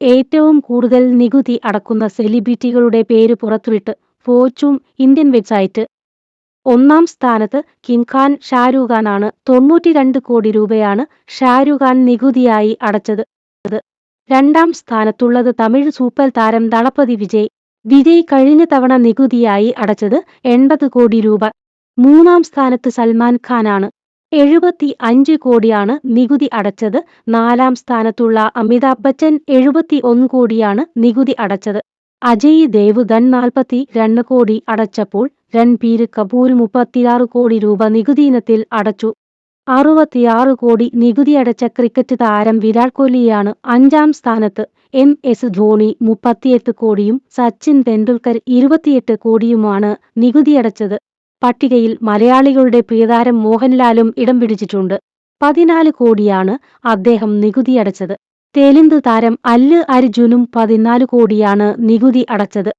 ഏറ്റവും കൂടുതൽ നികുതി അടക്കുന്ന സെലിബ്രിറ്റികളുടെ പേര് പുറത്തുവിട്ട് ഫോർച്യൂൺ ഇന്ത്യൻ വെബ്സൈറ്റ്. ഒന്നാം സ്ഥാനത്ത് കിം ഖാൻ ഷാരൂഖ് ഖാനാണ് തൊണ്ണൂറ്റിരണ്ട് കോടി രൂപയാണ് ഷാരൂഖ് ഖാൻ നികുതിയായി അടച്ചത്. രണ്ടാം സ്ഥാനത്തുള്ളത് തമിഴ് സൂപ്പർ താരം ദളപതി വിജയ്. വിജയ് കഴിഞ്ഞ തവണ നികുതിയായി അടച്ചത് എൺപത് കോടി രൂപ. മൂന്നാം സ്ഥാനത്ത് സൽമാൻ ഖാനാണ് എഴുപത്തി അഞ്ച് കോടിയാണ് നികുതി അടച്ചത്. നാലാം സ്ഥാനത്തുള്ള അമിതാഭ് ബച്ചൻ എഴുപത്തി ഒന്ന് കോടിയാണ് നികുതി അടച്ചത്. അജയ് ദേവ്ഗൺ നാൽപ്പത്തി രണ്ട് കോടി അടച്ചപ്പോൾ രൺബീർ കപൂർ മുപ്പത്തിയാറ് കോടി രൂപ നികുതി ഇനത്തിൽ അടച്ചു. അറുപത്തിയാറ് കോടി നികുതി അടച്ച ക്രിക്കറ്റ് താരം വിരാട് കോഹ്ലിയാണ് അഞ്ചാം സ്ഥാനത്ത്. എം എസ് ധോണി മുപ്പത്തിയെട്ട് കോടിയും സച്ചിൻ തെണ്ടുൽക്കർ ഇരുപത്തിയെട്ട് കോടിയുമാണ് നികുതിയടച്ചത് പട്ടികയിൽ മലയാളികളുടെ പ്രിയതാരം മോഹൻലാലും ഇടം പിടിച്ചിട്ടുണ്ട്. പതിനാല് കോടിയാണ് അദ്ദേഹം നികുതി അടച്ചത്. തെലുങ്ക് താരം അല്ല് അർജുനും പതിനാല് കോടിയാണ് നികുതി അടച്ചത്.